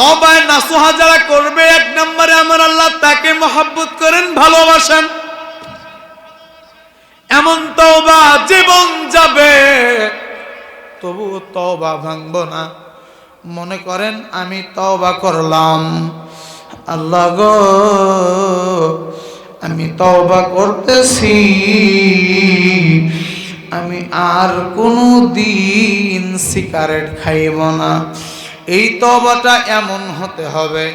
তবায় নাসুহা যারা করবে, এক নম্বরে আমার আল্লাহ তাকে মহাব্বত করেন, ভালোবাসেন। এমন তওবা জীবন যাবে, তবু তওবা ভাঙব না। মনে করেন, আমি তওবা করলাম। আল্লাহ গো, আমি তওবা করতেছি। আমি আর কোনো দিন সিগারেট খাইব না। এই তবাটা এমন হতে হবে,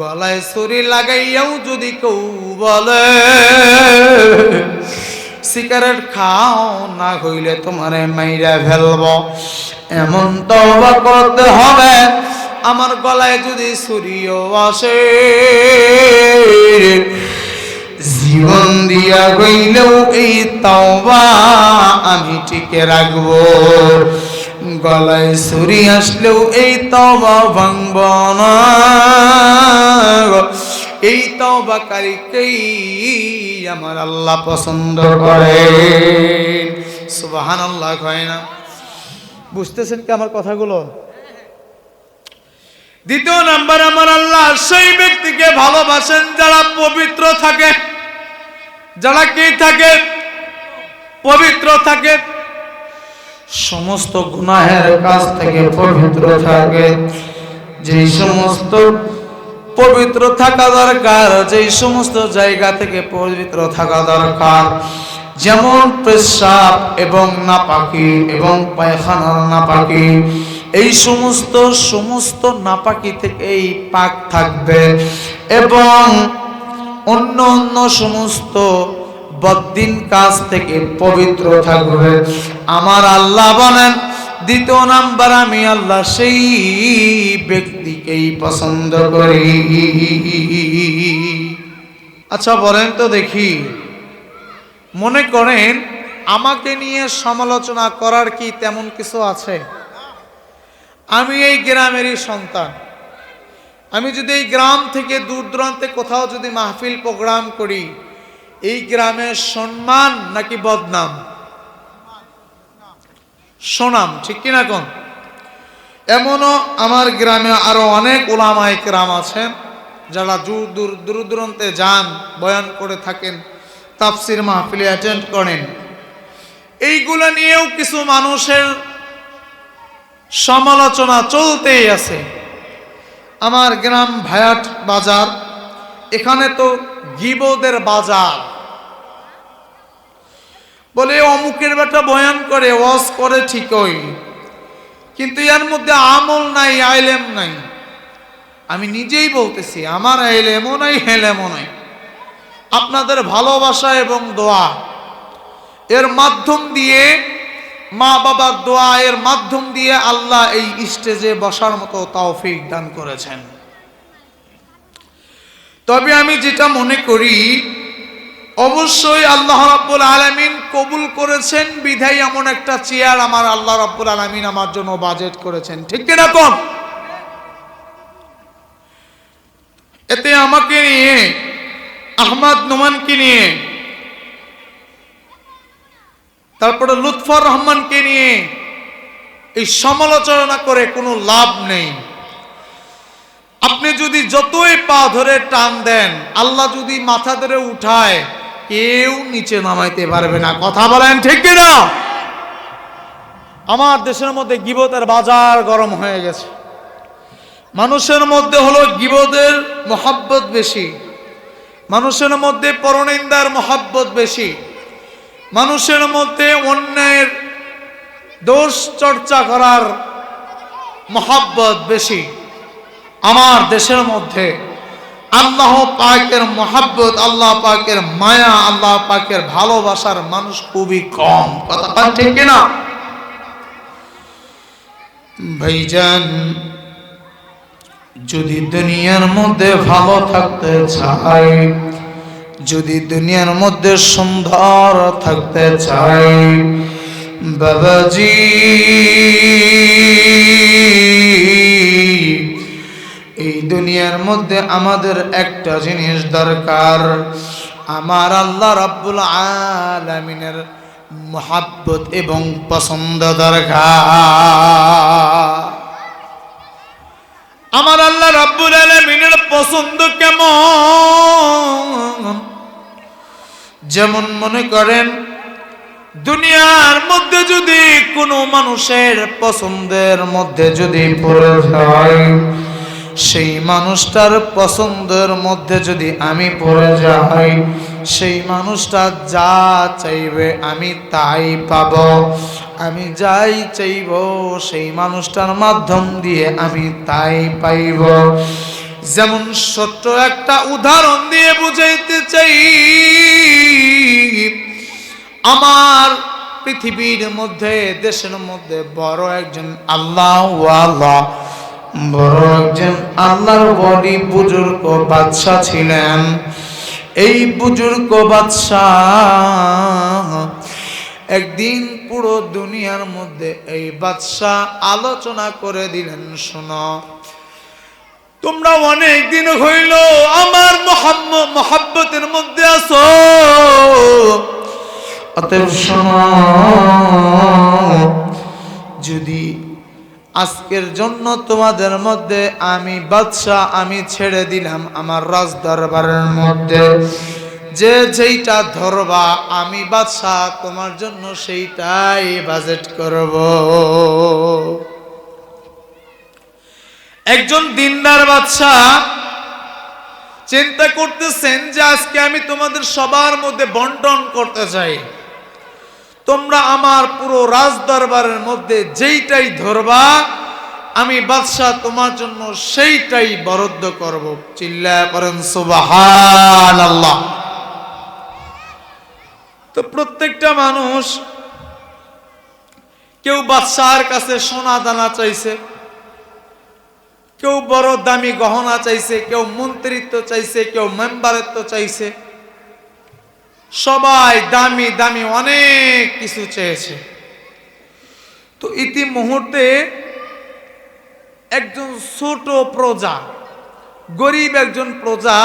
গলায় ছুরি লাগাইয়াও যদি কেউ বলে, সিগারেট খাও, না হইলে তোমারে মাইরা ফেলব। এমন তবা করতে হবে, আমার গলায় যদি ছুরিও আসে, জীবন দিয়া গইলেও এই তাওবা আমি টিকে রাখব। গলায় ছুরি আসলেও এই তাওবা ভাঙব না এই তওবাকারীকেই আমার আল্লাহ পছন্দ করে সুবহানাল্লাহ কয় না। বুঝতেছেন কি আমার কথাগুলো? দ্বিতীয় নাম্বার, আমার আল্লাহ সেই ব্যক্তিকে ভালোবাসেন যারা পবিত্র থাকে। যারা কি থাকে? পবিত্র থাকে। সমস্ত গুনাহের কাছ থেকে পবিত্র থাকে। যেই সমস্ত পবিত্র থাকা দরকার যেই সমস্ত জায়গা থেকে পবিত্র থাকা দরকার যেমন পেশাব এবং নাপাকি এবং পায়খানার নাপাকি এই সমস্ত সমস্ত নাপাকি থেকে এই পাক থাকবে এবং অন্য অন্য সমস্ত বদ্দিন কাজ থেকে পবিত্র থাকবে। আমার আল্লাহ বলেন, দ্বিতীয় নাম্বার আমি আল্লাহ সেই ব্যক্তিকেই পছন্দ করি। আচ্ছা বলেন তো দেখি। মনে করেন, আমাকে নিয়ে সমালোচনা করার কি তেমন কিছু আছে? আমি এই গ্রামেরই সন্তান। আমি যদি এই গ্রাম থেকে দূর দূরান্তে কোথাও যদি মাহফিল প্রোগ্রাম করি এই গ্রামের সম্মান নাকি বদনাম? সোনাম, ঠিক কিনা কোন? এমনও আমার গ্রামে আরও অনেক ওলামায় গ্রাম আছেন যারা দূর দূর দূর দূরান্তে যান, বয়ান করে থাকেন, তাফসির মাহফিলে অ্যাটেন্ড করেন। এইগুলো নিয়েও কিছু মানুষের সমালোচনা চলতেই আছে। আমার গ্রাম ভায়াট বাজার, এখানে তো গিবদের বাজার। বলে অমুকের বেটা বয়ান করে, ওয়াজ করে ঠিকই। কিন্তু এর মধ্যে আমল নাই, আইলেম নাই। আমি নিজেই বলতেছি, আমার আইলেমও নাই হেলেমও নাই আপনাদের ভালোবাসা এবং দোয়া, এর মাধ্যম দিয়ে, মা বাবার দোয়া, এর মাধ্যম দিয়ে আল্লাহ এই স্টেজে বসার মতো তৌফিক দান করেছেন। তবে আমি যেটা মনে করি অবশ্যই আল্লাহ রাব্বুল আলামিন কবুল করেছেন বিধাই এমন একটা চেয়ার আমার আল্লাহ রাব্বুল আলামিন আমার জন্য বাজেট করেছেন। ঠিক কিনা কোন? এতে আমাকে নিয়ে, আহমদ নোমানকে নিয়ে, তারপরে লুৎফর রহমানকে নিয়ে এই সমালোচনা করে কোনো লাভ নেই। আপনি যদি যতই পা ধরে টান দেন, আল্লাহ যদি মাথা ধরে উঠায় কেউ নিচে নামাইতে পারবে না। কথা বলেন ঠিক কিনা? আমার দেশের মধ্যে গিবতের বাজার গরম হয়ে গেছে। মানুষের মধ্যে হলো গিবদের মহাব্বত বেশি। মানুষের মধ্যে পরনিন্দার মহাব্বত বেশি। মানুষের মধ্যে অন্যের দোষ চর্চা করার মহাব্বত বেশি। আমার দেশের মধ্যে আল্লাহ পাকের মহাব্বত, আল্লাহ পাকের মায়া, আল্লাহ পাকের ভালোবাসার মানুষ খুবই কম। কথা ঠিক কিনা? ভাইজান, যদি দুনিয়ার মধ্যে ভালো থাকতে চাই, যদি দুনিয়ার মধ্যে সুন্দর থাকতে চাই, বাবাজি দুনিয়ার মধ্যে আমাদের একটা জিনিস দরকার। আমার আল্লাহ রাব্বুল আলামিনের মহাব্বত এবং পছন্দ দরকার। আমার আল্লাহ রাব্বুল আলামিনের পছন্দ কেমন? যেমন মনে করেন, দুনিয়ার মধ্যে যদি কোনো মানুষের পছন্দের মধ্যে যদি পড়ে যায় সেই মানুষটার পছন্দের মধ্যে যদি আমি পড়ে যাই, সেই মানুষটা যা চাইবে আমি তাই পাব। আমি যাই চাইব, সেই মানুষটার মাধ্যম দিয়ে আমি তাই পাইব। যেমন ছোট্ট একটা উদাহরণ দিয়ে বুঝাইতে চাই, আমার পৃথিবীর মধ্যে, দেশের মধ্যে বড় একজন আল্লাহ আল্লাহ বড় একজন আল্লাহর বড়ি বুজুর্গ বাদশাহ ছিলেন। এই বুজুর্গ বাদশাহ একদিন পুরো দুনিয়ার মধ্যে এই বাদশাহ আলোচনা করে দিলেন, শোনো, তোমরা অনেক দিন হইল আমার মোহাব্বতের মধ্যে আছো। অতএব শোনো, যদি আজকের জন্য তোমাদের মধ্যে আমি বাদশাহ, আমি ছেড়ে দিলাম আমার রাজ দরবারের মধ্যে। যে যেইটা ধরবা, আমি বাদশাহ তোমার জন্য সেইটাই বাজেট করব। একজন দিনদার বাদশাহ চিন্তা করতেছেন যে আজকে আমি তোমাদের সবার মধ্যে বন্টন করতে চাই। তোমরা আমার পুরো রাজ দরবারের মধ্যে যেইটাই ধরবা, আমি বাদশাহ তোমার জন্য সেইটাই বরাদ্দ করব। চিল্লা করেন সুবাহান আল্লাহ তো প্রত্যেকটা মানুষ, কেউ বাদশাহর কাছে সোনা দানা চাইছে, কেউ বড় দামি গহনা চাইছে, কেউ মন্ত্রিত্ব চাইছে, কেউ মেম্বারত্ব চাইছে। সবাই দামি দামি অনেক কিছু চেয়েছে। তো ইতি মুহূর্তে একজন ছোট প্রজা, গরিব একজন প্রজা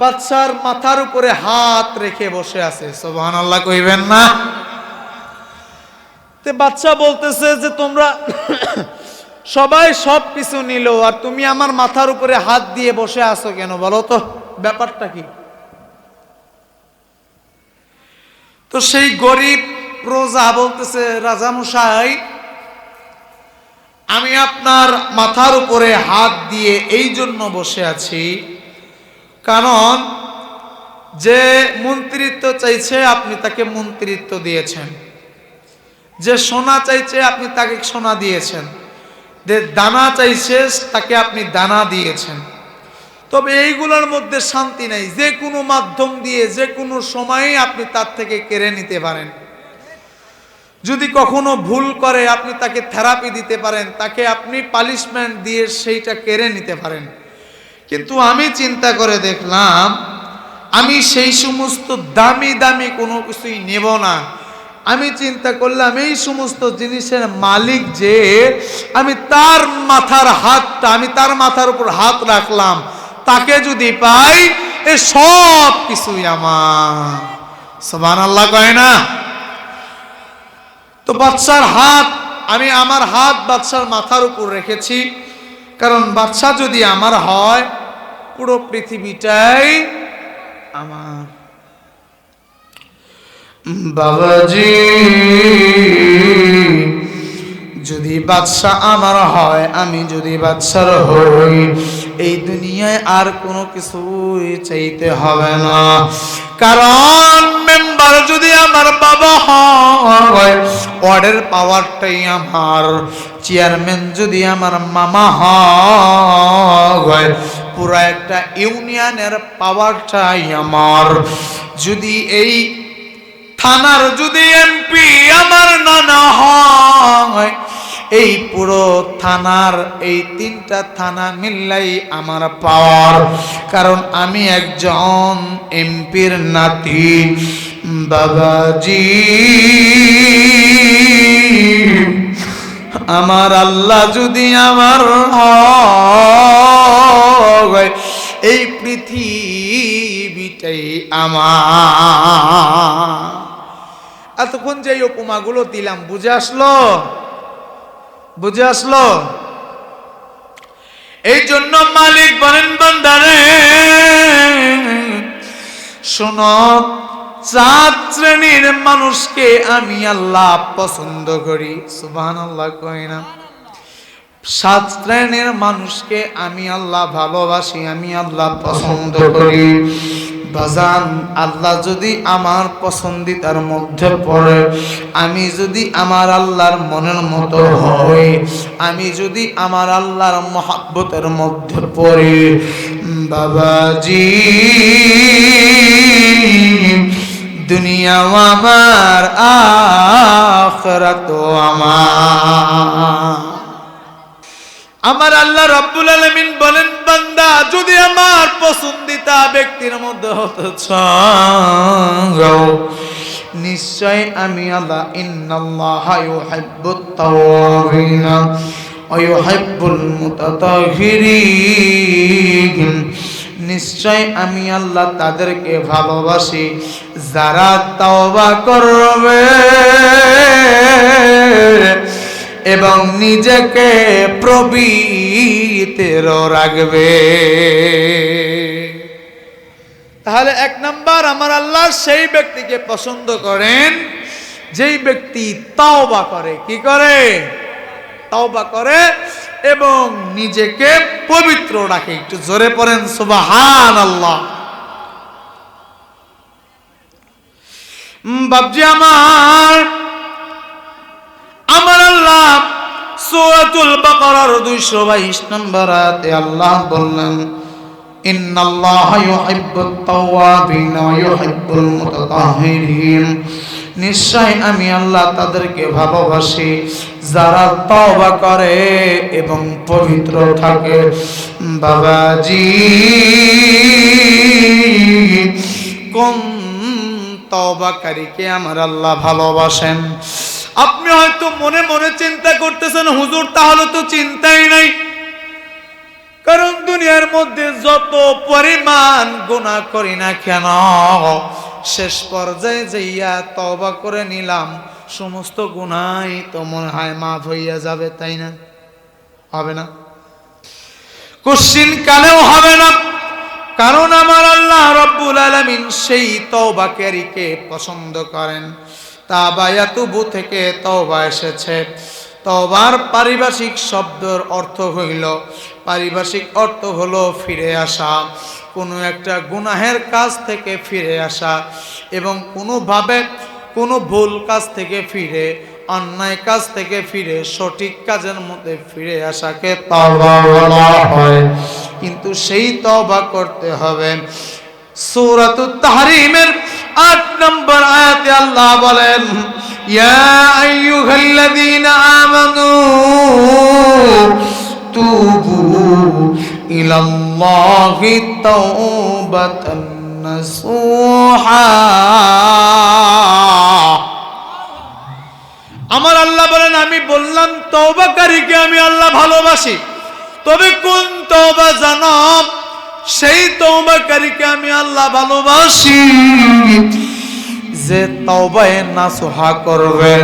বাচ্চার মাথার উপরে হাত রেখে বসে আছে। সোহান আল্লাহ কইবেন না? তে বাচ্চা বলতেছে যে, তোমরা সবাই সব কিছু নিল, আর তুমি আমার মাথার উপরে হাত দিয়ে বসে আছো কেন? বলো তো, ব্যাপারটা কি? তো সেই গরিব প্রজা বলতেছে রাজামশাই আমি আপনার মাথার উপরে হাত দিয়ে এই জন্য বসে আছি। কারণ যে মন্ত্রিত্ব চাইছে, আপনি তাকে মন্ত্রিত্ব দিয়েছেন। যে সোনা চাইছে, আপনি তাকে সোনা দিয়েছেন। যে দানা চাইছে, তাকে আপনি দানা দিয়েছেন। তবে এইগুলোর মধ্যে শান্তি নাই। যে কোনো মাধ্যম দিয়ে, যে কোনো সময়ে আপনি তার থেকে কেড়ে নিতে পারেন। যদি কখনো ভুল করে, আপনি তাকে থেরাপি দিতে পারেন, তাকে আপনি পালিশমেন্ট দিয়ে সেইটা কেড়ে নিতে পারেন। কিন্তু আমি চিন্তা করে দেখলাম, আমি সেই সমস্ত দামি দামি কোনো কিছুই নেব না। আমি চিন্তা করলাম, এই সমস্ত জিনিসের মালিক যে, আমি তার মাথার হাতটা, আমি তার মাথার উপর হাত রাখলাম। তাকে যদি পাই, এ সব কিছুই আমার। সমান আল্লাহ কয় না? তো বাচ্চার হাত, আমি আমার হাত বাচ্চার মাথার উপর রেখেছি। কারণ বাচ্চা যদি আমার হয়, পুরো পৃথিবীটাই আমার। বাবাজি যদি বাদশা আমার হয়, আমি যদি বাদশার হই, এই দুনিয়ায় আর কোনো কিছুই চাইতে হবে না। কারণ মেম্বার যদি আমার বাবা হয় ওয়ার্ডের পাওয়ারটাই আমার। চেয়ারম্যান যদি আমার মামা হয়, পুরো একটা ইউনিয়নের পাওয়ারটাই আমার। যদি এই থানার যদি এমপি আমার নানা হয় এই পুরো থানার, এই তিনটা থানা মিললাই আমার পাওয়ার। কারণ আমি একজন এমপির নাতি, বাবাজি। আমার আল্লাহ যদি আমার এই পৃথিবীটাই আমার। এতক্ষণ যে উপমাগুলো দিলাম, বুঝে আসলো? বুঝে আসলো? এই জন্য মালিক বলেন, বান্দারে, শোনো চার শ্রেণির মানুষকে আমি আল্লাহ পছন্দ করি। সুবাহ আল্লাহ কই না। সাত শ্রেণির মানুষকে আমি আল্লাহ ভালোবাসি, আমি আল্লাহ পছন্দ করি। বাজান, আল্লাহ যদি আমার পছন্দিতার মধ্যে পড়ে, আমি যদি আমার আল্লাহর মনের মতো হই, আমি যদি আমার আল্লাহর মহাব্বতের মধ্যে পড়ি, বাবাজি দুনিয়াও আমার আখরাত আমার। আমার আল্লাহ রব্বুল আলমিন বলেন বান্দা, যদি আমার পছন্দিতা ব্যক্তির মধ্যে হতে চাও, নিশ্চয় আমি আল্লাহ, ইন্নাল্লাহ ইউহিব্বুত তাওয়াবিনা ওয়া ইউহিব্বুল মুতাতাহিরিন। নিশ্চয় আমি আল্লাহ তাদেরকে ভালোবাসি, যারা তওবা করবে। এবং নিজেকে প্রবীতের রাখবে। তাহলে এক নাম্বার, আমার আল্লাহ সেই ব্যক্তিকে পছন্দ করেন, যেই ব্যক্তি তাওবা করে। কি করে? তাওবা করে এবং নিজেকে পবিত্র রাখে। একটু জোরে পড়েন সুবাহান আল্লাহ বাবজি আমার বাকারার 222 নম্বর আয়াতে আল্লাহ বললেন তাওয়াবিন ওয়া ইউহিব্বুল মুতাতাহহিরিন নিশ্চয় আমি আল্লাহ তাদেরকে ভালোবাসি, যারা তওবা করে এবং পবিত্র থাকে। বাবাজি কোন তওবাকারীকে আমার আল্লাহ ভালোবাসেন? আপনি হয়তো মনে মনে চিন্তা করতেছেন, হুজুর, তাহলে তো চিন্তাই নাই। কারণ দুনিয়ার মধ্যে যত পরিমাণ গুণা করি না কেন, শেষ পর্যায়ে যাইয়া তবা করে নিলাম, সমস্ত গুণাই তো মনে হয় মাফ হইয়া যাবে, তাই না? হবে না? কোশ্চিন কালেও হবে না। কারণ আমার আল্লাহ রব্বুল আলমিন সেই তওবাকারীকে পছন্দ করেন। তাবায়াতুবু থেকে তওবা এসেছে। তওবার পারিভাষিক শব্দের অর্থ হইল, পারিভাষিক অর্থ হলো ফিরে আসা, কোনো একটা গুনাহের কাজ থেকে ফিরে আসা এবং কোনোভাবে কোনো ভুল কাজ থেকে ফিরে, অন্যায় কাজ থেকে ফিরে, সঠিক কাজের মধ্যে ফিরে আসাকে তওবা বলা হয়। কিন্তু সেই তবা করতে হবে। সূরাতুত তাহরিমের 8 নম্বর আয়াতে আল্লাহ বলেন, ইয়া আইয়ুহাল্লাযীনা আমানু তুবু ইলাল্লাহি তাওবাতান নাসুহা। আমার আল্লাহ বলেন, আমি বললাম, তওবাকারীকে আমি আল্লাহ ভালোবাসি। তবে কোন তওবা জানো সেই তওবাকারীকে আমি আল্লাহ ভালোবাসি। যে তওবায়ে নাসুহা করবে,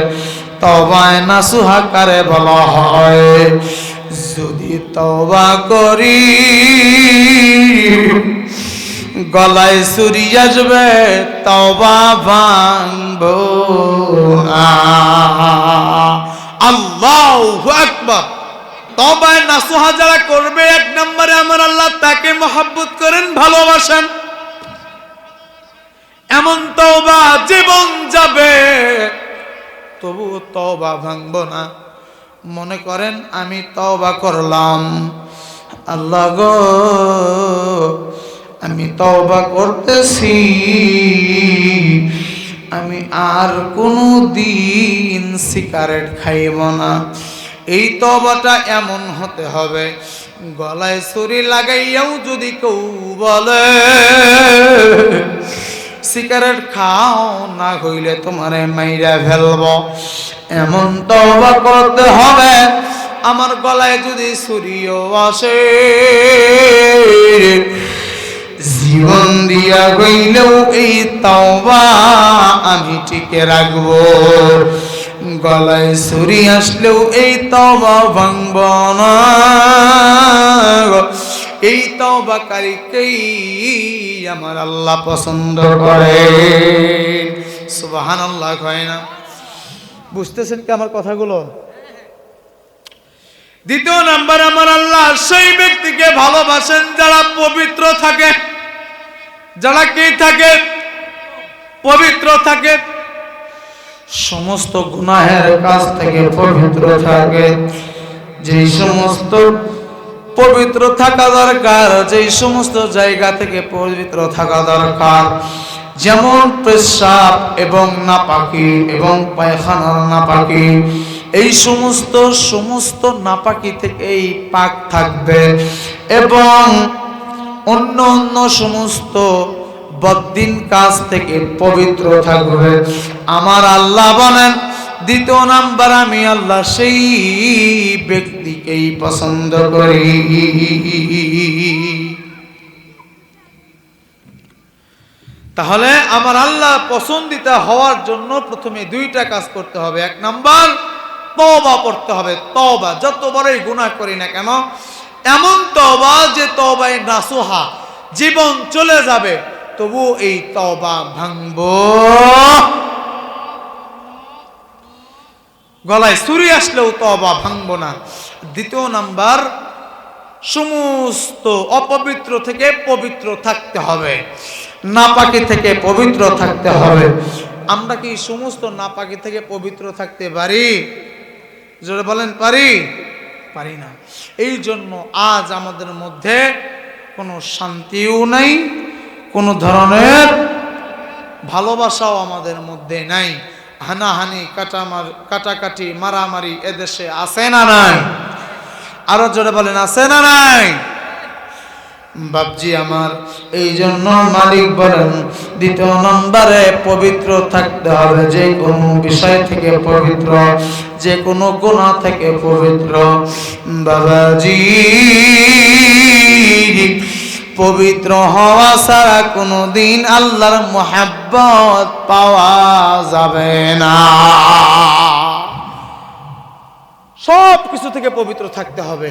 তওবায়ে নাসুহা কারে বলা হয়? যদি তওবা করি, গলায় সুরি আসবে, তওবা ভাঙব। আল্লাহু আকবার। তবায় নাসুহা যারা করবে, এক নম্বরে আমার আল্লাহ তাকে মহাব্বত করেন, ভালোবাসেন। এমন তওবা জীবন যাবে, তবু তওবা ভাঙব না। মনে করেন, আমি তওবা করলাম। আল্লাহ গো, আমি তওবা করতেছি। আমি আর কোনো দিন সিগারেট খাইব না। এই তবাটা এমন হতে হবে, গলায় ছুরি লাগাইয়াও যদি কেউ বলে, সিগারেট খাও না হইলে তোমারে মাইরা ফেলব। এমন তবা করতে হবে, আমার গলায় যদি ছুরিও আসে, জীবন দিয়া গইলেও এই তাওবা আমি টিকে রাখব। গলায় ছুরি আসলেও এই তবা ভাঙব না এই তবাকারীকেই আমার আল্লাহ পছন্দ করে সুবাহান আল্লাহ হয় না। বুঝতেছেন কি আমার কথাগুলো? দ্বিতীয় নাম্বার, আমার আল্লাহ সেই ব্যক্তিকে ভালোবাসেন যারা পবিত্র থাকে। যারা কি থাকে? পবিত্র থাকে। সমস্ত গুনাহের কাছ থেকে পবিত্র থাকে। যে সমস্ত পবিত্র থাকা দরকার যে সমস্ত জায়গা থেকে পবিত্র থাকা দরকার যেমন পেশাব এবং নাপাকি এবং পায়খানার নাপাকি এই সমস্ত সমস্ত নাপাকি থেকে এই পাক থাকবে এবং অন্য অন্য সমস্ত বদিন কাজ থেকে পবিত্র থাকবে। আমার আল্লাহ বলেন, দ্বিতীয় নাম্বার আমি আল্লাহ সেই ব্যক্তিকেই পছন্দ করি। তাহলে আমার আল্লাহ পছন্দিতা হওয়ার জন্য প্রথমে দুইটা কাজ করতে হবে। এক নাম্বার তবা করতে হবে। তবা যত বড়ই গুনাহ করি না কেন, এমন তবা যে তবায় নাসুহা, জীবন চলে যাবে। তবু এই তবা ভাঙব। গলায় চুরি আসলেও তবা ভাঙব না। দ্বিতীয় নাম্বার, সমস্ত অপবিত্র থেকে পবিত্র থাকতে হবে। নাপাকি থেকে পবিত্র থাকতে হবে। আমরা কি সমস্ত নাপাকি থেকে পবিত্র থাকতে পারি? জোরে বলেন, পারি? পারি না। এই জন্য আজ আমাদের মধ্যে কোনো শান্তিও নাই কোনো ধরনের ভালোবাসাও আমাদের মধ্যে নাই। হানাহানি, কাটামার, কাটাকাটি, মারামারি এদেশে আছে না নাই? আরও জোরে বলেন, আছে না নাই? বাপজি আমার, এই জন্য মালিক বলেন, দ্বিতীয় নম্বরে পবিত্র থাকতে হবে, যে কোনো বিষয় থেকে পবিত্র, যে কোনো গুণা থেকে পবিত্র। বাবাজি পবিত্র হওয়া ছাড়া কোনো দিন আল্লাহর মোহাব্বত পাওয়া যাবে না সব কিছু থেকে পবিত্র থাকতে হবে।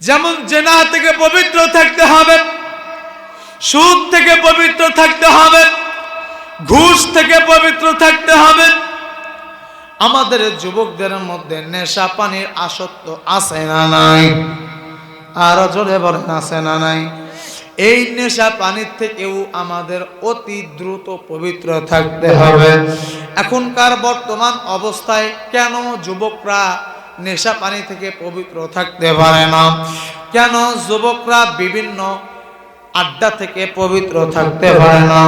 যেমন জেনা থেকে পবিত্র থাকতে হবে, সুদ থেকে পবিত্র থাকতে হবে, ঘুষ থেকে পবিত্র থাকতে হবে আমাদের যুবকদের মধ্যে নেশা পানির আসক্ত আছে না নাই? আরও জোরে বলেন, আছে না নাই? এই নেশা পানির থেকেও আমাদের অতি দ্রুত পবিত্র থাকতে হবে। এখনকার বর্তমান অবস্থায় কেন যুবকরা নেশা পানি থেকে পবিত্র থাকতে পারে না? কেন যুবকরা বিভিন্ন আড্ডা থেকে পবিত্র থাকতে পারে না।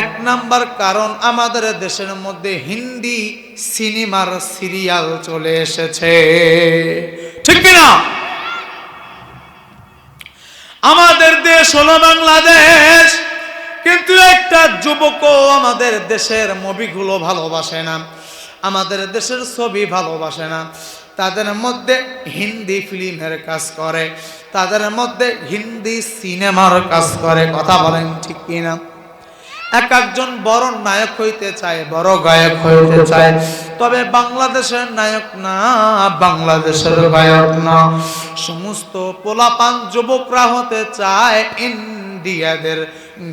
এক নাম্বার কারণ আমাদের দেশের মধ্যে হিন্দি সিনেমার সিরিয়াল চলে এসেছে। ঠিক কিনা? আমাদের দেশ হলো বাংলাদেশ, কিন্তু একটা যুবকও আমাদের দেশের মুভিগুলো ভালোবাসে না। আমাদের দেশের ছবি ভালোবাসে না। তাদের মধ্যে হিন্দি ফিল্মের কাজ করে, তাদের মধ্যে হিন্দি সিনেমার কাজ করে, কথা বলেন ঠিক কিনা? এক একজন বড় নায়ক হইতে চায়, বড় গায়ক হইতে চায়। তবে বাংলাদেশের নায়ক না, বাংলাদেশের গায়ক না। সমস্ত পোলাপান যুবকরা হতে চায় ইন্ডিয়াদের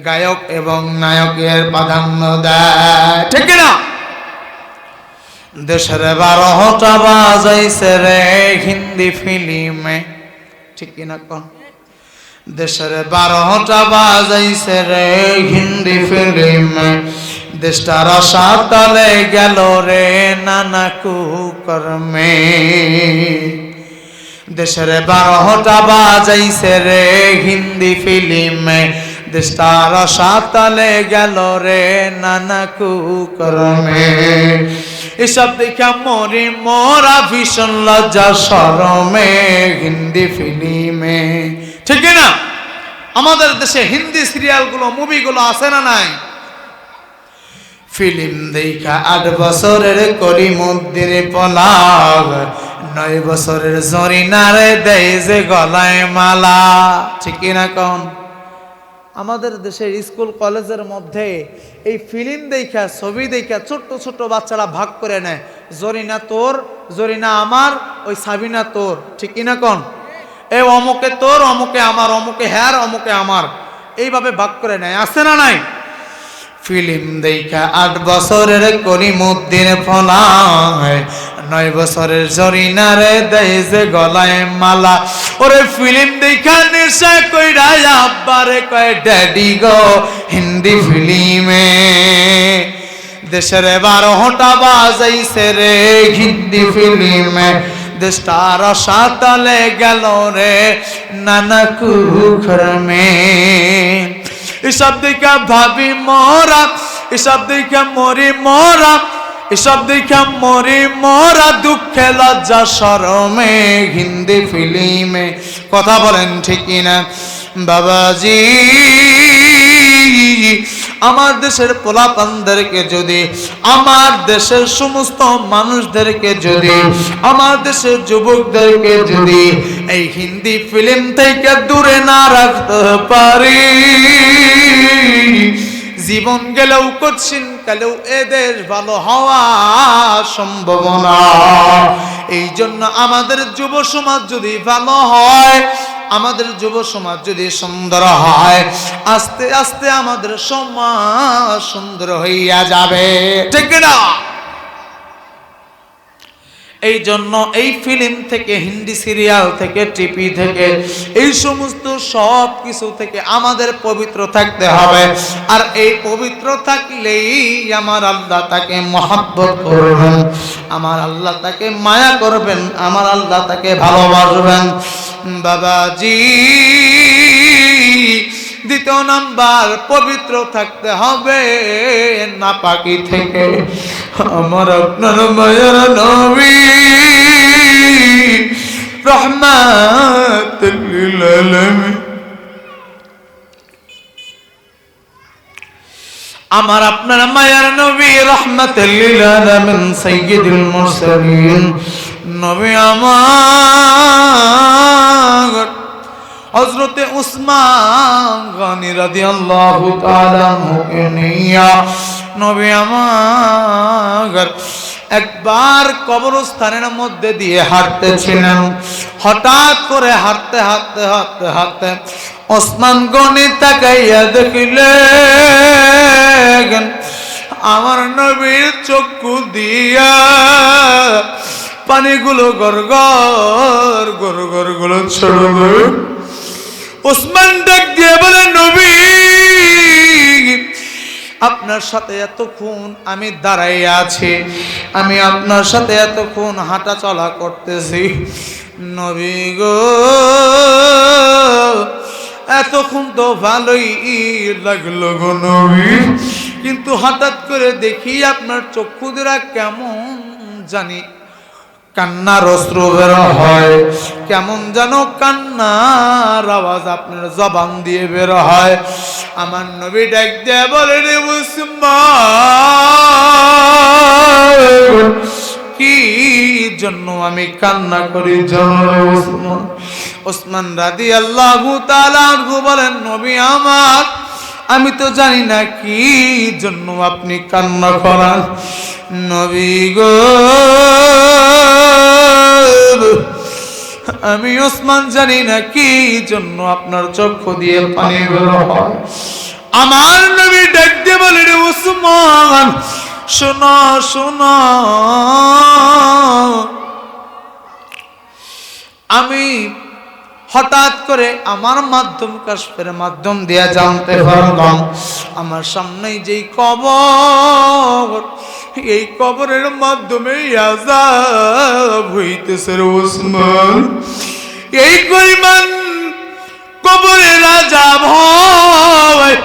গায়ক এবং নায়কের প্রাধান্য দেয়। ঠিক না দেশের বারোটা বাজাইছে রে হিন্দি ফিল্মে। ঠিক কিনা কন? দেশের বারোটা বাজাইছে রে হিন্দি ফিল্মে। দেশটার সাতালে গেল রে নানা কুকর্মে। দেশের বারোটা বাজাইছে রে হিন্দি ফিল্মে। দেশটার সাতালে গেল রে নানা কুকর্মে। এসব দেখা মরি মরা ভীষণ লজ্জা সরমে হিন্দি ফিল্মে। ঠিক না? আমাদের দেশে হিন্দি সিরিয়ালগুলো, মুভিগুলো আছে না নাই? ফিল্ম দেখা আট বছরের করিমুদ্দির পলাগ নয় বছরের জরিনারে দেয় যে গলায় মালা। ঠিক না কন? আমাদের দেশের স্কুল, কলেজের মধ্যে এই ফিল্ম দেখা ছবি দেখা ছোট্ট ছোট্ট বাচ্চারা ভাগ করে নেয়। জরিনা তোর জরিনা আমার, ওই সাবিনা তোর। ঠিক কিনা কন? এ অমুকে তোর, অমুকে আমার, অমুকে হ্যার, অমুকে আমার। এইভাবে ভাগ করে নেয়। আছে না নাই? ফিল্ম দেখা আট বছরের করিমুদ্দিন ফলায় নয় বছরের জরিনারে দেয় যে গলায় মালা। ওরে ফিল্ম দেখা নেশা কইরা আব্বারে কয়, ড্যাডি গো, হিন্দি ফিল্মে দেশের বারোটা বাজাইছে রে হিন্দি ফিল্মে। দেশটার সাতালে গেল রে নানা কুখরমে এসব দেখা ভাবি মরা, এসব দেখা মরি মরা। এসব দেখা মরি মরা দুঃখে লজ্জা সরমে হিন্দি ফিল্মে কথা বলেন ঠিক না বাবাজি, আমার দেশের পোলাপানদেরকে যদি, আমার দেশের সমস্ত মানুষদেরকে যদি, আমার দেশের যুবকদেরকে যদি এই হিন্দি ফিল্ম থেকে দূরে না রাখতে পারি। জীবন গেলেও করছেন কালেও এদের ভালো হওয়া সম্ভাবনা। এই জন্য আমাদের যুব সমাজ যদি ভালো হয়, আমাদের যুব সমাজ যদি সুন্দর হয়, আস্তে আস্তে আমাদের সমাজ সুন্দর হইয়া যাবে। ঠিক না এই জন্য এই ফিল্ম থেকে, হিন্দি সিরিয়াল থেকে টিভি থেকে, এই সমস্ত সব কিছু থেকে আমাদের পবিত্র থাকতে হবে। আর এই পবিত্র থাকলেই আমার আল্লাহ তাকে মহাব্বত করবেন, আমার আল্লাহ তাকে মায়া করবেন, আমার আল্লাহ তাকে ভালোবাসবেন। বাবাজি দ্বিতীয় নাম্বার, পবিত্র থাকতে হবে না পাকি থেকে। আমার আপনার মায়ের নবী রহমাত আমার আপনার মায়ের নবী রহমাতুল্লিল আলামিন, সাইয়্যিদুল মুরসালিন। নবী আমার হজরতে উসমান নবী একবার কবরস্থানের মধ্যে দিয়ে হাঁটতেছিলেন। হঠাৎ করে হাঁটতে হাঁটতে হাঁটতে হাঁটতে ওসমান গনি তাকাইয়া দেখিলেন, আমার নবীর চক্ষু দিয়া পানিগুলো গর গর গর গরগুলো ছড়ো ওসমান ডাক দিয়ে বলে, নবী, আপনার সাথে এতক্ষণ আমি দাঁড়াই আছি, আমি আপনার সাথে এতক্ষণ হাঁটা চলা করতেছি। নবী গো, এতক্ষণ তো ভালোই লাগল গো নবী, কিন্তু হঠাৎ করে দেখি আপনার চক্ষু দ্বারা কেমন জানি কান্নার অস্ত্র বের হয় কেমন যেন কান্নার আওয়াজ আপনার জবান দিয়ে বের হয়। আমার নবী ডাক দিয়ে বলে, রে কি জন্য আমি কান্না করি উসমান ওসমান? রাদি আল্লাহ বলেন, নবী আমার, আমি তো জানি না কি জন্য আপনি কান্না করান। নবী গো আমি ওসমান জানি না কি জন্য আপনার চক্ষু দিয়ে পানি বের হয়। আমার নবী ডাক দিয়ে বলে, রে ওসমান, শোনো শোনো। আমি হঠাৎ করে আমার মাধ্যম কাশ্মের মাধ্যম দিয়ে জানতে পারলাম, আমার সামনেই যেই কবর এই কবরের মাধ্যমে আজাব হইতেছে ওসমান এই পরিমাণ কবরের আজাব হয়।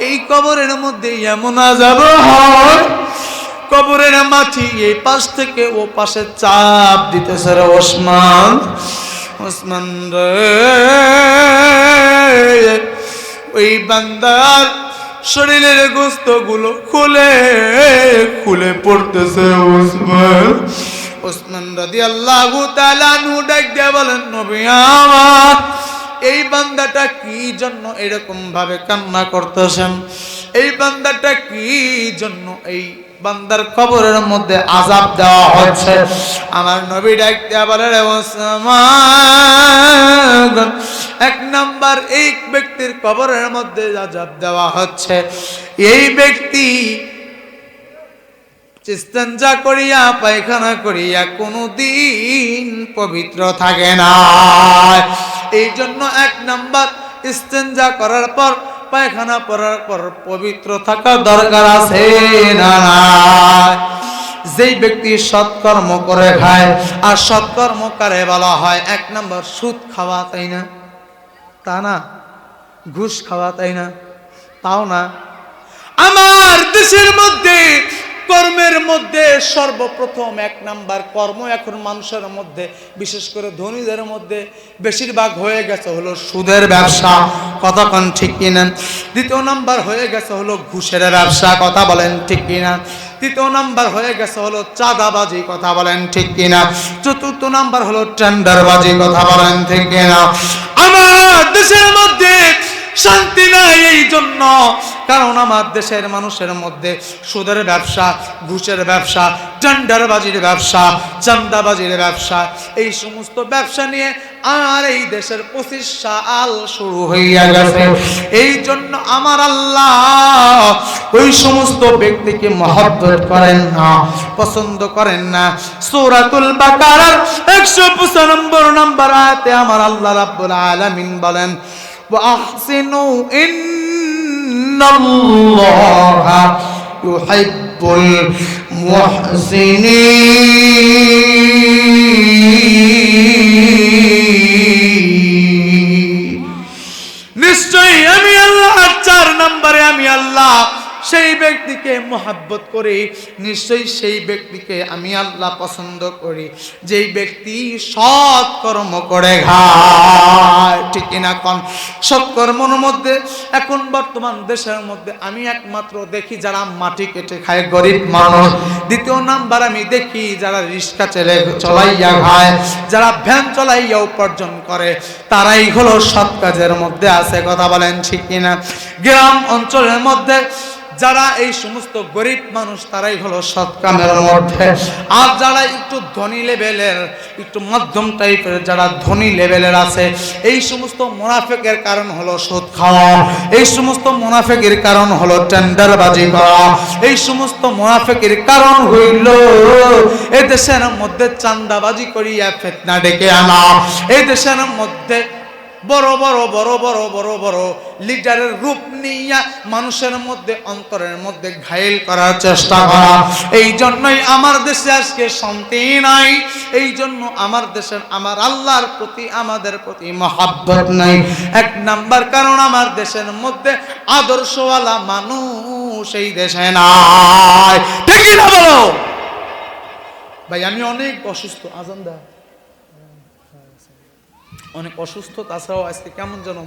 এই কবরের মধ্যে এমন আজাব হয়, কবরের মাটি এই পাশ থেকে ও পাশে চাপ দিতেছে রে ওসমান ওসমান রে, ওই বান্দার শরীরের গোস্তগুলো খুলে খুলে পড়তেছে ওসমান। ওসমান রাদি আল্লাহ তালানু ডাক দিয়ে বলেন নবী আমার এই বান্দাটা কি জন্য এরকম ভাবে কান্না করতেছেন? এই বান্দাটা কি জন্য এই বান্দার কবরের মধ্যে আজাব দেওয়া হচ্ছে? আমার নবী ডাক দেয়া বলে ওসমান, এক নাম্বার এই ব্যক্তির কবরের মধ্যে আজাব দেওয়া হচ্ছে। এই ব্যক্তি ইস্তেঞ্জা করিয়া, পায়খানা করিয়া কোনোদিন পবিত্র থাকে না। এই জন্য এক নাম্বার ইস্তেঞ্জা করার পর, পায়খানা করার পর পবিত্র থাকা দরকার আছে না? যেই ব্যক্তি সৎকর্ম করে খায়, আর সৎকর্ম করে বলা হয়, এক নাম্বার সুদ খাওয়া, তাই না? তা না ঘুষ খাওয়া তাই না? তাও না। আমার দেশের মধ্যে মধ্যে সর্বপ্রথম এক নাম্বার কর্ম এখন মানুষের মধ্যে, বিশেষ করে ধনীদের মধ্যে বেশিরভাগ হয়ে গেছে হলো সুদের ব্যবসা কতক্ষণ ঠিক কিনা। দ্বিতীয় নাম্বার হয়ে গেছে হলো ঘুষের ব্যবসা, কথা বলেন ঠিক কিনা। তৃতীয় নাম্বার হয়ে গেছে হলো চাঁদাবাজি, কথা বলেন ঠিক কিনা। চতুর্থ নাম্বার হলো টেন্ডারবাজি, কথা বলেন ঠিক কিনা। আমার দেশের মধ্যে শান্তি নাই এই জন্য। কারণ আমার দেশের মানুষের মধ্যে সুদের ব্যবসা, ঘুষের ব্যবসা, টেন্ডারবাজির ব্যবসা চান্দাবাজির ব্যবসা, এই সমস্ত ব্যবসা নিয়ে আর এই দেশের পঁচিশ সাল শুরু হইয়া গেছে। এই জন্য আমার আল্লাহ ওই সমস্ত ব্যক্তিকে মহব্বত করেন না, পছন্দ করেন না। সূরাতুল বাকারার একশো পঁচানব্বই নম্বর আয়াতে আমার আল্লাহ রাব্বুল আলামিন বলেন وأحسنوا إن الله يحب المحسنين নিশ্চয়ই আমি আল্লাহ চার নম্বরে আমি আল্লাহ সেই ব্যক্তিকে মোহাব্বত করে, নিশ্চয়ই সেই ব্যক্তিকে আমি আল্লাহ পছন্দ করি। যেই ব্যক্তি সৎ কর্ম করে খায়, ঠিক কিনা কন? সৎ কর্মর মধ্যে, এখন বর্তমান দেশের মধ্যে আমি একমাত্র দেখি যারা মাটি কেটে খায়, গরিব মানুষ। দ্বিতীয় নাম্বার আমি দেখি যারা রিক্সা চলে, চলাইয়া খায়, যারা ভ্যান চলাইয়া উপার্জন করে, তারাই হলো সৎ কাজের মধ্যে আছে, কথা বলেন ঠিক কিনা গ্রাম অঞ্চলের মধ্যে যারা এই সমস্ত গরিব মানুষ, তারাই হলো সৎ কামের মধ্যে। আর যারা একটু ধনী লেভেলের, একটু মধ্যম টাইপের, যারা ধনী লেভেলের আছে, এই সমস্ত মোনাফেকের কারণ হলো সুদ খাওয়া। এই সমস্ত মোনাফেকের কারণ হলো টেন্ডারবাজি করা। এই সমস্ত মোনাফেকের কারণ হইল এই দেশের মধ্যে চান্দাবাজি করিয়া ফেতনা ডেকে আনা। এই দেশের মধ্যে বড় বড় বড় বড় বড় বড় লিডারের রূপ নিয়া মানুষের মধ্যে, অন্তরের মধ্যে ঘায়েল করার চেষ্টা করা। এই জন্যই আমার দেশে আজকে শান্তি নাই। এই জন্য আমার দেশের আমার আল্লাহর প্রতি, আমাদের প্রতি মহাব্বত নাই। এক নাম্বার কারণ আমার দেশের মধ্যে আদর্শওয়ালা মানুষ এই দেশে নাই। ঠিক না বলো? ভাই, আমি অনেক অসুস্থ, আজান দা অনেক অসুস্থ তাছাড়াও আজকে কেমন যেন